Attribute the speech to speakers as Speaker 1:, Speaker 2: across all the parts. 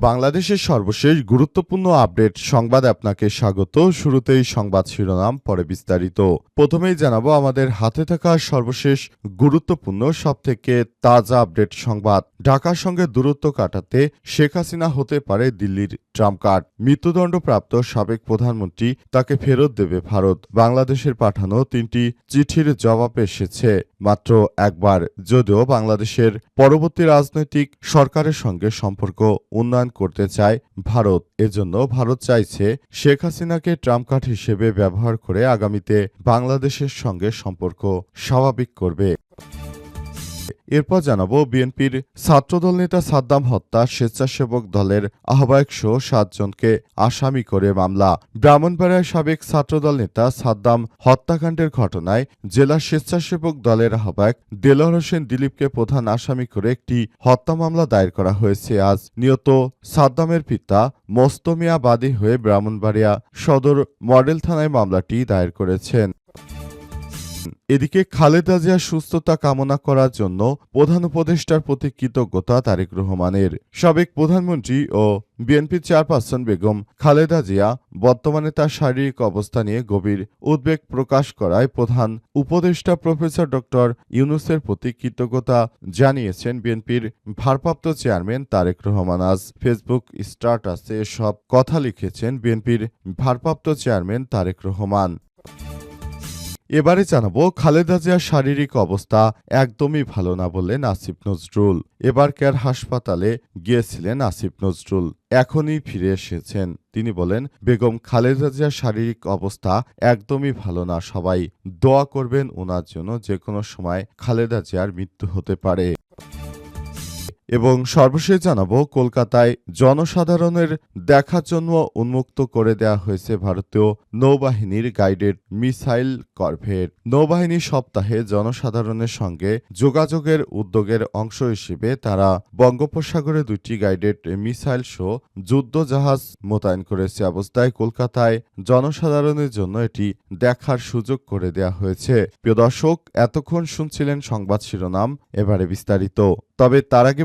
Speaker 1: বাংলাদেশের সর্বশেষ গুরুত্বপূর্ণ আপডেট সংবাদ আপনাকে স্বাগত। শুরুতেই সংবাদ শিরোনাম, পরে বিস্তারিত। প্রথমেই জানাব, আমাদের হাতে থাকা সর্বশেষ গুরুত্বপূর্ণ, সবথেকে তাজা আপডেট সংবাদ। ঢাকার সঙ্গে দূরত্ব কাটাতে শেখ হাসিনা হতে পারে দিল্লির ট্রাম্প কার্ড। মৃত্যুদণ্ডপ্রাপ্ত সাবেক প্রধানমন্ত্রী তাকে ফেরত দেবে ভারত। বাংলাদেশের পাঠানো তিনটি চিঠির জবাব এসেছে মাত্র একবার। যদিও বাংলাদেশের পরবর্তী রাজনৈতিক সরকারের সঙ্গে সম্পর্ক উন্নয়ন করতে চায় ভারত। এজন্য ভারত চাইছে শেখ হাসিনাকে ট্রাম্প কার্ড হিসেবে ব্যবহার করে আগামীতে বাংলাদেশের সঙ্গে সম্পর্ক স্বাভাবিক করবে। এরপর জানাব বিএনপির ছাত্রদল নেতা সাদ্দাম হত্যা স্বেচ্ছাসেবক দলের আহ্বায়ক সহ সাতজনকে আসামি করে মামলা। ব্রাহ্মণবাড়িয়ার সাবেক ছাত্রদল নেতা সাদ্দাম হত্যাকাণ্ডের ঘটনায় জেলা স্বেচ্ছাসেবক দলের আহ্বায়ক দেলোয়ার হোসেন দিলীপকে প্রধান আসামি করে একটি হত্যা মামলা দায়ের করা হয়েছে। আজ নিহত সাদ্দামের পিতা মোস্তমিয়া বাদী হয়ে ব্রাহ্মণবাড়িয়া সদর মডেল থানায় মামলাটি দায়ের করেছেন। এদিকে খালেদা জিয়ার সুস্থতা কামনা করার জন্য প্রধান উপদেষ্টার প্রতি কৃতজ্ঞতা তারেক রহমানের। সাবেক প্রধানমন্ত্রী ও বিএনপি চেয়ারপারসন বেগম খালেদা জিয়া বর্তমানে তার শারীরিক অবস্থা নিয়ে গভীর উদ্বেগ প্রকাশ করায় প্রধান উপদেষ্টা প্রফেসর ডক্টর ইউনুসের প্রতি কৃতজ্ঞতা জানিয়েছেন বিএনপির ভারপ্রাপ্ত চেয়ারম্যান তারেক রহমান। আজ ফেসবুক স্ট্যাটাসে সব কথা লিখেছেন বিএনপির ভারপ্রাপ্ত চেয়ারম্যান তারেক রহমান। এবারে জানাব খালেদা জিয়ার শারীরিক অবস্থা একদমই ভালো না বলে নাসিব নজরুল। এবার কেয়ার হাসপাতালে গিয়েছিলেন আসিফ নজরুল। এখনই ফিরে এসেছেন। তিনি বলেন, বেগম খালেদা জিয়ার শারীরিক অবস্থা একদমই ভালো না, সবাই দোয়া করবেন ওনার জন্য যে কোনো সময় খালেদা জিয়ার মৃত্যু হতে পারে। এবং সর্বশেষ জানাব, কলকাতায় জনসাধারণের দেখার জন্য উন্মুক্ত করে দেওয়া হয়েছে ভারতীয় নৌবাহিনীর গাইডেড মিসাইল করভেট নৌবাহিনী সপ্তাহে জনসাধারণের সঙ্গে যোগাযোগের উদ্যোগের অংশ হিসেবে তারা বঙ্গোপসাগরে দুটি গাইডেড মিসাইল শো যুদ্ধ জাহাজ মোতায়েন করেছে। অবস্থায় কলকাতায় জনসাধারণের জন্য এটি দেখার সুযোগ করে দেওয়া হয়েছে। প্রিয় দর্শক, এতক্ষণ শুনছিলেন সংবাদ শিরোনাম, এবারে বিস্তারিত। তবে তার আগে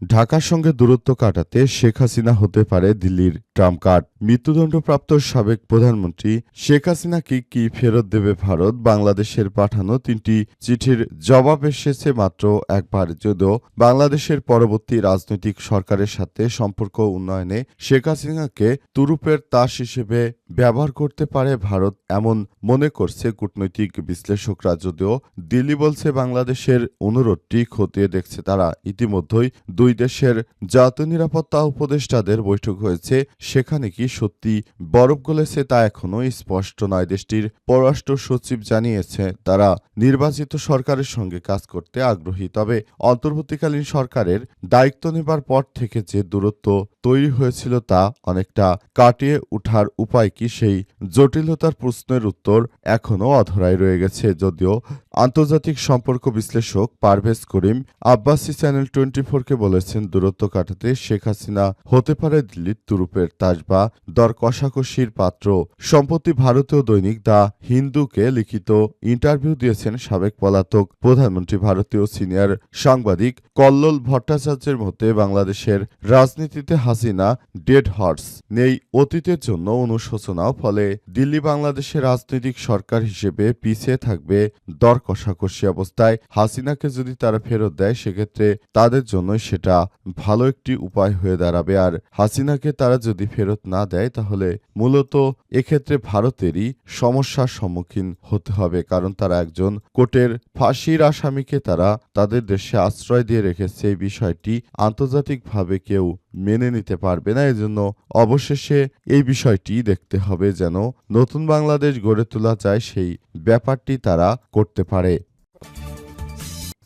Speaker 1: ঢাকার সঙ্গে দূরত্ব কাটাতে শেখ হাসিনা হতে পারে দিল্লির ট্রাম্প কার্ড। মৃত্যুদণ্ডপ্রাপ্ত সাবেক প্রধানমন্ত্রী শেখ হাসিনাকে কি ফেরত দেবে ভারত? বাংলাদেশের পাঠানো তিনটি চিঠির জবাব এসেছে মাত্র একবার। যদিও বাংলাদেশের পরবর্তী রাজনৈতিক সরকারের সাথে সম্পর্ক উন্নয়নে শেখ হাসিনাকে তুরুপের তাস হিসেবে ব্যবহার করতে পারে ভারত এমন মনে করছে কূটনৈতিক বিশ্লেষকরা। যদিও দিল্লি বলছে বাংলাদেশের অনুরোধটি খতিয়ে দেখছে তারা। ইতিমধ্যেই দুই দেশের জাতীয় নিরাপত্তা উপদেষ্টাদের বৈঠক হয়েছে। সেখানে কি সত্যি বরফ গলেছে তা এখনও স্পষ্ট নয়। দেশটির পররাষ্ট্র সচিব জানিয়েছে, তারা নির্বাচিত সরকারের সঙ্গে কাজ করতে আগ্রহী। তবে অন্তর্বর্তীকালীন সরকারের দায়িত্ব নেবার পর থেকে যে দূরত্ব তৈরি হয়েছিল তা অনেকটা কাটিয়ে উঠার উপায় কি, সেই জটিলতার প্রশ্নের উত্তর এখনও অধরাই রয়ে গেছে। যদিও আন্তর্জাতিক সম্পর্ক বিশ্লেষক পারভেজ করিম আব্বাসি চ্যানেল টোয়েন্টি ফোরকে বলেছেন, দূরত্ব কাটাতে শেখ হাসিনা হতে পারে দিল্লির তুরুপের তাস বা দর কষাকষির পাত্র। সম্প্রতি ভারতীয় দৈনিক দ্য হিন্দুকে লিখিত ইন্টারভিউ দিয়েছেন সাবেক পলাতক প্রধানমন্ত্রী ভারতীয় সিনিয়র সাংবাদিক কল্লোল ভট্টাচার্যের মধ্যে বাংলাদেশের রাজনীতিতে হাসিনা ডেড হর্স নেই অতীতের জন্য অনুশোচনাও, ফলে দিল্লি বাংলাদেশের রাজনৈতিক সরকার হিসেবে পিছিয়ে থাকবে দর কষাকষি অবস্থায় হাসিনাকে যদি তারা ফেরত দেয়, সেক্ষেত্রে তাদের জন্য সেটা ভালো একটি উপায় হয়ে দাঁড়াবে। আর হাসিনাকে তারা যদি ফেরত না দেয়, তাহলে মূলত এক্ষেত্রে ভারতেরই সমস্যার সম্মুখীন হতে হবে, কারণ তারা একজন কোর্টের ফাঁসির আসামিকে তারা তাদের দেশে আশ্রয় দিয়ে রেখেছে। এই বিষয়টি আন্তর্জাতিকভাবে কেউ মেনে নিতে পারবে না এজন্য অবশেষে এই বিষয়টি দেখতে হবে যেন নতুন বাংলাদেশ গড়ে তোলা যায় সেই ব্যাপারটি তারা করতে পারে।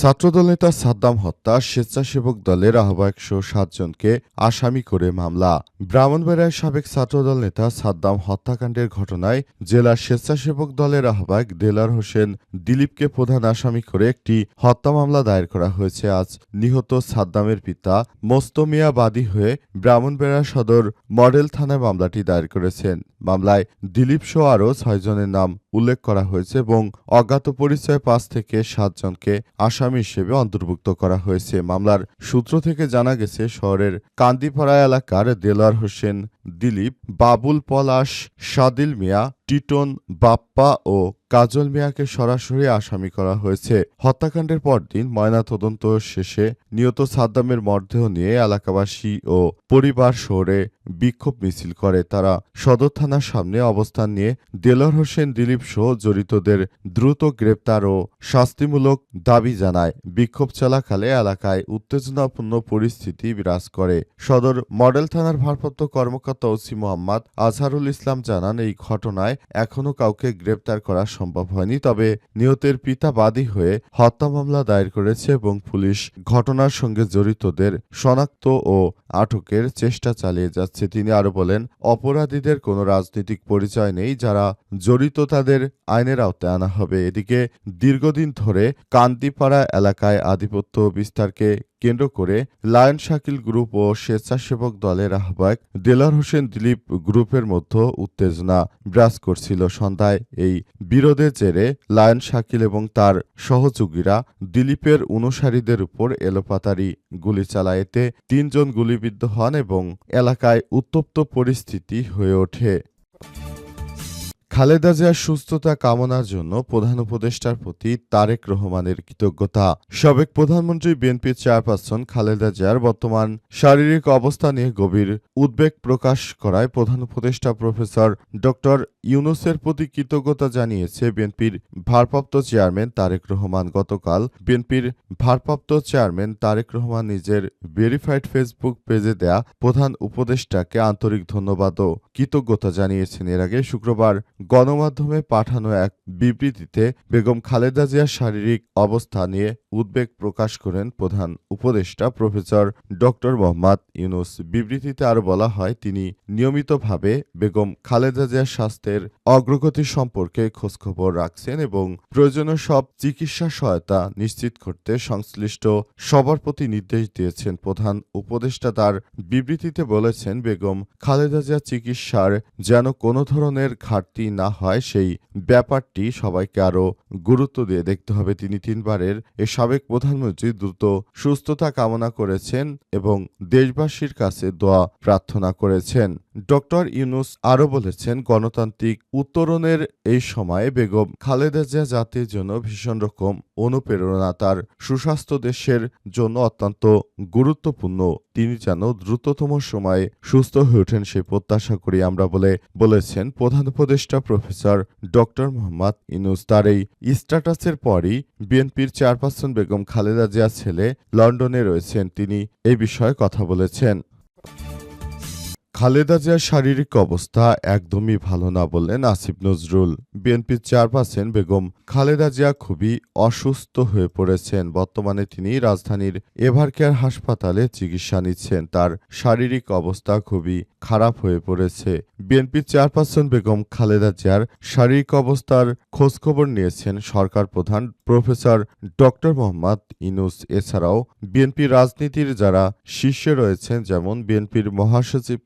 Speaker 1: ছাত্রদল নেতা সাদ্দাম হত্যা, স্বেচ্ছাসেবক দলের আহ্বায়ক সহ সাতজনকে আসামি করে মামলা। ব্রাহ্মণবাড়িয়ার সাবেক ছাত্রদল নেতা সাদ্দাম হত্যাকাণ্ডের ঘটনায় জেলার স্বেচ্ছাসেবক দলের আহ্বায়ক দেলার হোসেন দিলীপকে প্রধান আসামি করে একটি হত্যা মামলা দায়ের করা হয়েছে। আজ নিহত সাদ্দামের পিতা মোস্তমিয়া বাদী হয়ে ব্রাহ্মণবাড়িয়া সদর মডেল থানায় মামলাটি দায়ের করেছেন। মামলায় দিলীপ সহ আরও ছয়জনের নাম উল্লেখ করা হয়েছে এবং অজ্ঞাত পরিচয় পাঁচ থেকে সাতজনকে আসামি হিসেবে অন্তর্ভুক্ত করা হয়েছে। মামলার সূত্র থেকে জানা গেছে, শহরের কান্দিপাড়া এলাকার দেলার হোসেন দিলীপ, বাবুল পলাশ, সাদিল মিয়া টিটন, বাপ্পা ও কাজল মিয়াকে সরাসরি আসামি করা হয়েছে। হত্যাকাণ্ডের পরদিন ময়নাতদন্ত শেষে নিহত সাদ্দামের মরদেহ নিয়ে এলাকাবাসী ও পরিবার শহরে বিক্ষোভ মিছিল করে। তারা সদর থানার সামনে অবস্থান নিয়ে দেলোয়ার হোসেন, দিলীপ সহ জড়িতদের দ্রুত গ্রেপ্তার ও শাস্তিমূলক দাবি জানায়। বিক্ষোভ চলাকালে এলাকায় উত্তেজনাপূর্ণ পরিস্থিতি বিরাজ করে। সদর মডেল থানার ভারপ্রাপ্ত কর্মকর্তা ওসি মোহাম্মদ আজহারুল ইসলাম জানান, এই ঘটনায় এখনও কাউকে গ্রেপ্তার করা সম্ভব হয়নি, তবে নিহতের পিতা বাদী হয়ে হত্যা মামলা দায়ের করেছে এবং পুলিশ ঘটনার সঙ্গে জড়িতদের শনাক্ত ও আটকের চেষ্টা চালিয়ে যাচ্ছে। তিনি আরও বলেন, অপরাধীদের কোনো রাজনৈতিক পরিচয় নেই, যারা জড়িত তাদের আইনের আওতায় আনা হবে। এদিকে দীর্ঘদিন ধরে কান্তিপাড়া এলাকায় আধিপত্য বিস্তারকে কেন্দ্র করে লায়ন শাকিল গ্রুপ ও স্বেচ্ছাসেবক দলের আহ্বায়ক দেলার হোসেন দিলীপ গ্রুপের মধ্যে উত্তেজনা বিরাজ করছিল সন্ধ্যায়। এই বিরোধের জেরে লায়ন শাকিল এবং তার সহযোগীরা দিলীপের অনুসারীদের উপর এলোপাতারি গুলি চালায়। এতে তিনজন গুলিবিদ্ধ হন এবং এলাকায় উত্তপ্ত পরিস্থিতি হয়ে ওঠে। খালেদা জিয়ার সুস্থতা কামনার জন্য প্রধান উপদেষ্টার প্রতি তারেক রহমানের কৃতজ্ঞতা। সাবেক প্রধানমন্ত্রী বিএনপির চেয়ারপারসন খালেদা জিয়ার বর্তমান শারীরিক অবস্থা নিয়ে গভীর উদ্বেগ প্রকাশ করায় প্রধান উপদেষ্টা প্রফেসর ডক্টর ইউনুসের প্রতি কৃতজ্ঞতা জানিয়েছে বিএনপির ভারপ্রাপ্ত চেয়ারম্যান তারেক রহমান। গতকাল বিএনপির ভারপ্রাপ্ত চেয়ারম্যান তারেক রহমান নিজের ভেরিফাইড ফেসবুক পেজে দেয়া প্রধান উপদেষ্টাকে আন্তরিক ধন্যবাদ ও কৃতজ্ঞতা জানিয়েছেন। এর আগে শুক্রবার গণমাধ্যমে পাঠানো এক বিবৃতিতে বেগম খালেদা জিয়ার শারীরিক অবস্থা নিয়ে উদ্বেগ প্রকাশ করেন প্রধান উপদেষ্টা প্রফেসর ডক্টর মোহাম্মদ ইউনুস। বিবৃতিতে আরও বলা হয়, তিনি নিয়মিতভাবে বেগম খালেদা জিয়ার স্বাস্থ্যের অগ্রগতি সম্পর্কে খোঁজখবর রাখছেন এবং প্রয়োজনীয় সব চিকিৎসা সহায়তা নিশ্চিত করতে সংশ্লিষ্ট সবার প্রতি নির্দেশ দিয়েছেন। প্রধান উপদেষ্টা তার বিবৃতিতে বলেছেন, বেগম খালেদা জিয়া চিকিৎসার যেন কোনো ধরনের ঘাটতি না হয়, সেই ব্যাপারটি সবাইকে আরও গুরুত্ব দিয়ে দেখতে হবে। তিনি তিনবারের এ সাবেক প্রধানমন্ত্রী দ্রুত সুস্থতা কামনা করেছেন এবং দেশবাসীর কাছে দোয়া প্রার্থনা করেছেন। ডক্টর ইউনুস আরও বলেছেন, গণতান্ত্রিক উত্তরণের এই সময়ে বেগম খালেদা জিয়া জাতির জন্য ভীষণ রকম অনুপ্রেরণা। তার সুস্বাস্থ্য দেশের জন্য অত্যন্ত গুরুত্বপূর্ণ। তিনি যেন দ্রুততম সময়ে সুস্থ হয়ে ওঠেন সেই প্রত্যাশা করি আমরা বলে বলেছেন প্রধান উপদেষ্টা প্রফেসর ডক্টর মোহাম্মদ ইনুস তার এই স্ট্যাটাসের পরই বিএনপির চেয়ারপারসন বেগম খালেদা জিয়া ছেলে লন্ডনে রয়েছেন। তিনি এই বিষয়ে কথা বলেছেন। খালেদা জিয়ার শারীরিক অবস্থা একদমই ভালো না বললেন আসিফ নজরুল। বিএনপির চেয়ারপারসন বেগম খালেদা জিয়া খুবই অসুস্থ হয়ে পড়েছেন। বর্তমানে তিনি রাজধানীর এভারকেয়ার হাসপাতালে চিকিৎসা নিচ্ছেন। তার শারীরিক অবস্থা খুবই খারাপ হয়ে পড়েছে। বিএনপির চেয়ারপারসন বেগম খালেদা জিয়ার শারীরিক অবস্থার খোঁজখবর নিয়েছেন সরকার প্রধান প্রফেসর ডক্টর মোহাম্মদ ইনুস। এছাড়াও বিএনপি রাজনীতির যারা শীর্ষে রয়েছেন, যেমন বিএনপির মহাসচিব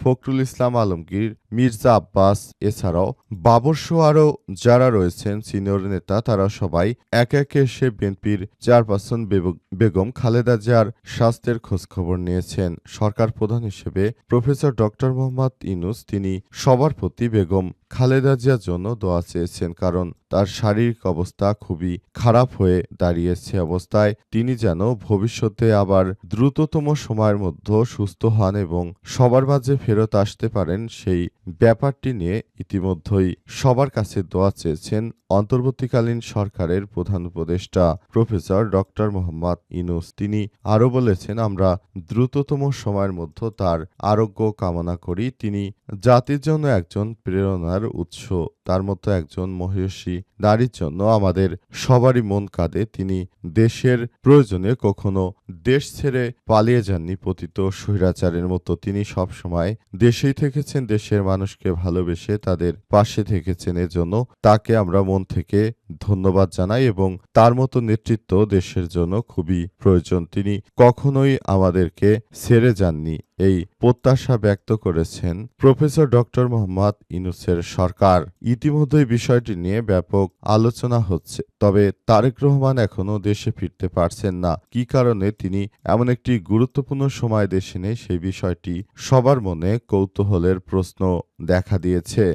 Speaker 1: ফখরুল ইসলাম আলমগীর, মির্জা আব্বাস, এছাড়াও বাবর সহ আরও যারা রয়েছেন, সিনিয়র নেতা, তারা সবাই একে একে এসে বিএনপির চেয়ারপারসন বেগ- বেগম খালেদা জিয়ার স্বাস্থ্যের খোঁজখবর নিয়েছেন। সরকার প্রধান হিসেবে প্রফেসর ডক্টর মোহাম্মদ ইনুস তিনি সবার প্রতি বেগম খালেদা জিয়ার জন্য দোয়া চেয়েছেন, কারণ তার শারীরিক অবস্থা খুবই খারাপ হয়ে দাঁড়িয়েছে অবস্থায়। তিনি যেন ভবিষ্যতে আবার দ্রুততম সময়ের মধ্যে সুস্থ হন এবং সবার মাঝে ফেরত আসতে পারেন সেই ব্যাপারটি নিয়ে ইতিমধ্যেই সবার কাছে দোয়া চেয়েছেন অন্তর্বর্তীকালীন সরকারের প্রধান উপদেষ্টা প্রফেসর ডক্টর মোহাম্মদ ইনুস তিনি আরও বলেছেন, আমরা দ্রুততম সময়ের মধ্যে তার আরোগ্য কামনা করি। তিনি জাতির জন্য একজন প্রেরণার উৎস তার মতো একজন মহিষী নারীর জন্য আমাদের সবারই মন কাঁদে। তিনি দেশের প্রয়োজনে কখনো দেশ ছেড়ে পালিয়ে যাননি পতিত স্বৈরাচারের মতো। তিনি সবসময় দেশেই থেকেছেন, দেশের মানুষকে ভালোবেসে তাদের পাশে থেকেছেন। এজন্য তাকে আমরা মন থেকে ধন্যবাদ জানাই এবং তার মতো নেতৃত্ব দেশের জন্য খুবই প্রয়োজন। তিনি কখনোই আমাদেরকে ছেড়ে যাননি। এই প্রত্যাশা ব্যক্ত করেছেন প্রফেসর ডক্টর মোহাম্মদ ইনুসের সরকার। ইতিমধ্যেই বিষয়টি নিয়ে ব্যাপক আলোচনা হচ্ছে, তবে তারেক রহমান এখনও দেশে ফিরতে পারছেন না। কি কারণে তিনি এমন একটি গুরুত্বপূর্ণ সময় দেশে নেই, সেই বিষয়টি সবার মনে কৌতূহলের প্রশ্ন দেখা দিয়েছে।